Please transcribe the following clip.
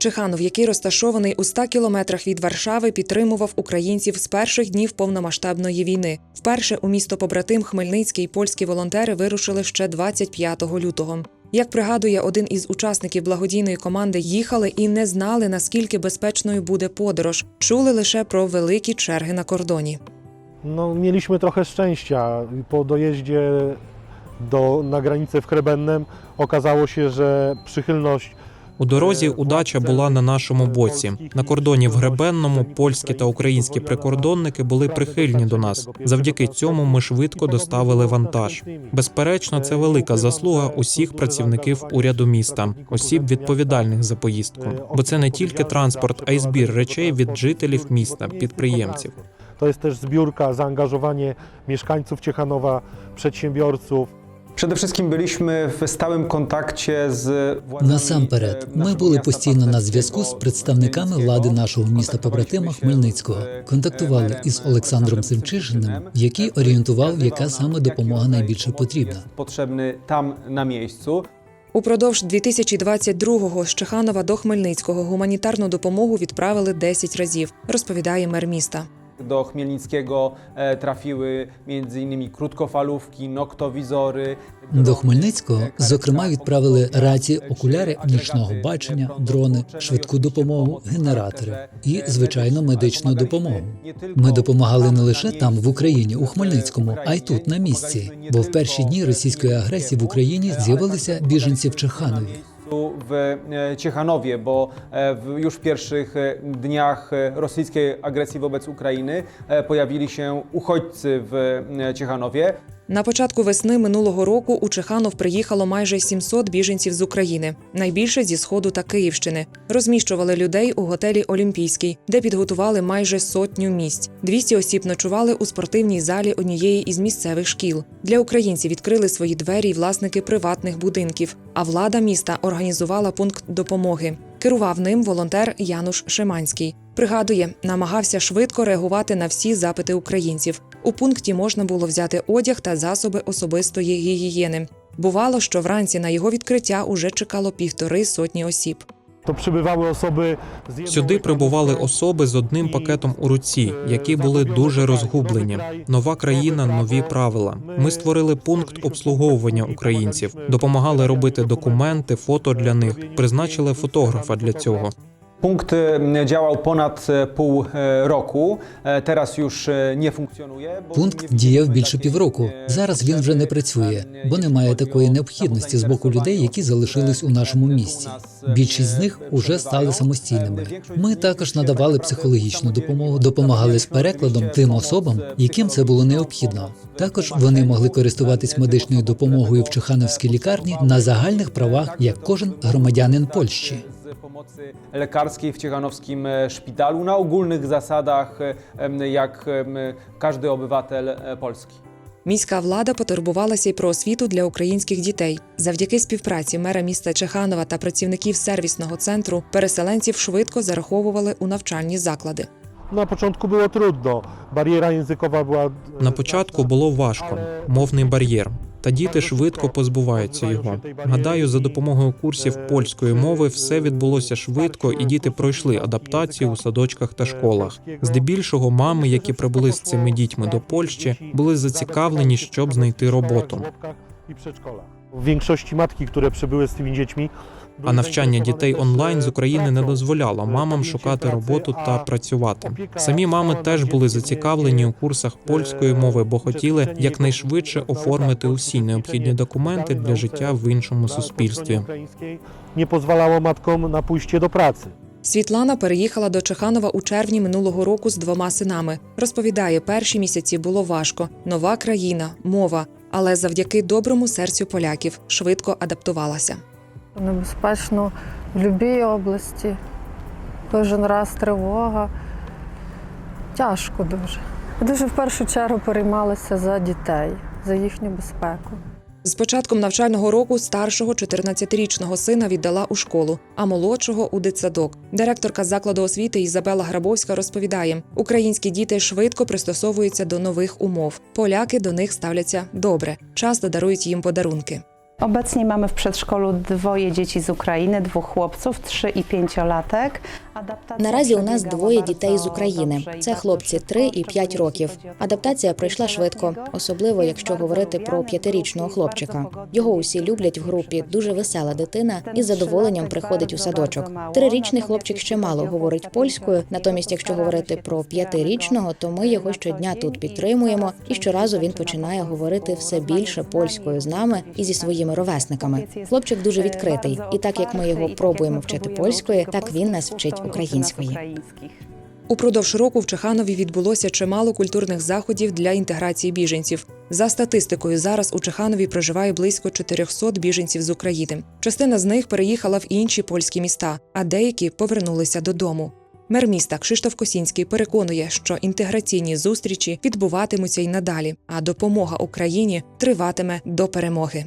Чеханов, який розташований у 100 кілометрах від Варшави, підтримував українців з перших днів повномасштабної війни. Вперше у місто побратим Хмельницький польські волонтери вирушили ще 25 лютого. Як пригадує один із учасників благодійної команди, їхали і не знали, наскільки безпечною буде подорож. Чули лише про великі черги на кордоні. No, mieliśmy trochę szczęścia. Po dojeździe do, na granicę w Krebennem okazało się, że У дорозі удача була на нашому боці. На кордоні в Гребенному польські та українські прикордонники були прихильні до нас. Завдяки цьому ми швидко доставили вантаж. Безперечно, це велика заслуга усіх працівників уряду міста, осіб відповідальних за поїздку. Бо це не тільки транспорт, а й збір речей від жителів міста, підприємців. To jest też zbiórka, zaangażowanie mieszkańców Ciechanowa, przedsiębiorców. Przede wszystkim byliśmy w stałym kontakcie z władzami, Насамперед, e, ми були постійно на зв'язку з представниками влади нашого міста побратима Хмельницького. Контактували із Олександром Семчишиним, який орієнтував, яка саме допомога найбільше потрібна. Jest potrzebny tam na miejscu. Упродовж 2022-го з Чеханова до Хмельницького гуманітарну допомогу відправили 10 разів, розповідає мер міста. Do Chmielnickiego e, trafiły m.in. krótkofalówki, noktowizory. До Хмельницького, зокрема, відправили рації, окуляри нічного бачення, дрони, швидку допомогу, генератори і, звичайно, медичну допомогу. Ми допомагали не лише там, в Україні, у Хмельницькому, а й тут на місці. Бо в перші дні російської агресії в Україні з'явилися біженці в Чеханові. W e, Ciechanowie, bo e, w, już w pierwszych e, dniach rosyjskiej agresji wobec Ukrainy pojawili się uchodźcy w Ciechanowie. На початку весни минулого року у Чеханов приїхало майже 700 біженців з України, найбільше зі сходу та Київщини. Розміщували людей у готелі Олімпійський, де підготували майже сотню місць. 200 осіб ночували у спортивній залі однієї із місцевих шкіл. Для українців відкрили свої двері й власники приватних будинків. А влада міста організувала пункт допомоги. Керував ним волонтер Януш Шиманський. Пригадує, намагався швидко реагувати на всі запити українців. У пункті можна було взяти одяг та засоби особистої гігієни. Бувало, що вранці на його відкриття уже чекало півтори сотні осіб. Przybywały osoby z jedną Сюди прибували особи з одним пакетом у руці, які були дуже розгублені. Нова країна, нові правила. Ми створили пункт обслуговування українців, допомагали робити документи, фото для них, призначили фотографа для цього. Punkt e, działał ponad e, pół e, roku, teraz już nie funkcjonuje. Пункт діяв більше півроку. Зараз він вже не працює, бо немає такої необхідності з боку людей, які залишились у нашому місті. Більшість з них уже стали самостійними. Ми також надавали психологічну допомогу, допомагали з перекладом тим особам, яким це було необхідно. Також вони могли користуватись медичною допомогою в Чехановській лікарні на загальних правах, як кожен громадянин Польщі. Pomocy lekarskiej w Ciechanowskim e, szpitalu na ogólnych zasadach, e, jak każdy obywatel e, Polski. Міська влада потурбувалася й про освіту для українських дітей. Завдяки співпраці мера міста Чеханова та працівників сервісного центру переселенців швидко зараховували у навчальні заклади. Na początku było trudno. Bariera językowa była. На початку було важко, мовний бар'єр. Та діти швидко позбуваються його. Гадаю, за допомогою курсів польської мови все відбулося швидко, і діти пройшли адаптацію у садочках та школах. Здебільшого, мами, які прибули з цими дітьми до Польщі, були зацікавлені, щоб знайти роботу. W większości matki, które przybyły z tymi dziećmi. А навчання дітей онлайн з України не дозволяло мамам шукати роботу та працювати. Самі мами теж були зацікавлені у курсах польської мови, бо хотіли якнайшвидше оформити усі необхідні документи для життя в іншому суспільстві. Nie pozwalało matkom na pójście do pracy. Світлана переїхала до Чеханова у червні минулого року з двома синами. Розповідає, перші місяці було важко, нова країна, мова. Але завдяки доброму серцю поляків швидко адаптувалася. Небезпечно в будь-якій області. Кожен раз тривога. Тяжко дуже. Дуже в першу чергу переймалася за дітей, за їхню безпеку. З початком навчального року старшого 14-річного сина віддала у школу, а молодшого у дитсадок. Директорка закладу освіти Ізабела Грабовська розповідає: українські діти швидко пристосовуються до нових умов. Поляки до них ставляться добре, часто дарують їм подарунки. Obecnie mamy w przedszkolu dwoje dzieci z Ukrainy, dwóch chłopców, 3 i 5-latek. Adaptacja Наразі у нас двоє дітей з України. Це хлопці szybko, 3 і 5 szczególnie років. Адаптація пройшла швидко, особливо якщо говорити про п'ятирічного хлопчика. Його усі люблять в групі. Дуже весела дитина і з задоволенням приходить у садочок. Трирічний хлопчик ще мало говорить польською. Натомість, якщо говорити про п'ятирічного, то ми його щодня тут підтримуємо. І щоразу він починає говорити все більше польською з нами і зі своїми ровесниками. Хлопчик дуже відкритий, і так як ми його пробуємо вчити go так він нас вчить української. Упродовж року в Чеханові відбулося чимало культурних заходів для інтеграції біженців. За статистикою, зараз у Чеханові проживає близько 400 біженців з України. Частина з них переїхала в інші польські міста, а деякі повернулися додому. Мер міста Кшиштоф Косінський переконує, що інтеграційні зустрічі відбуватимуться й надалі, а допомога Україні триватиме до перемоги.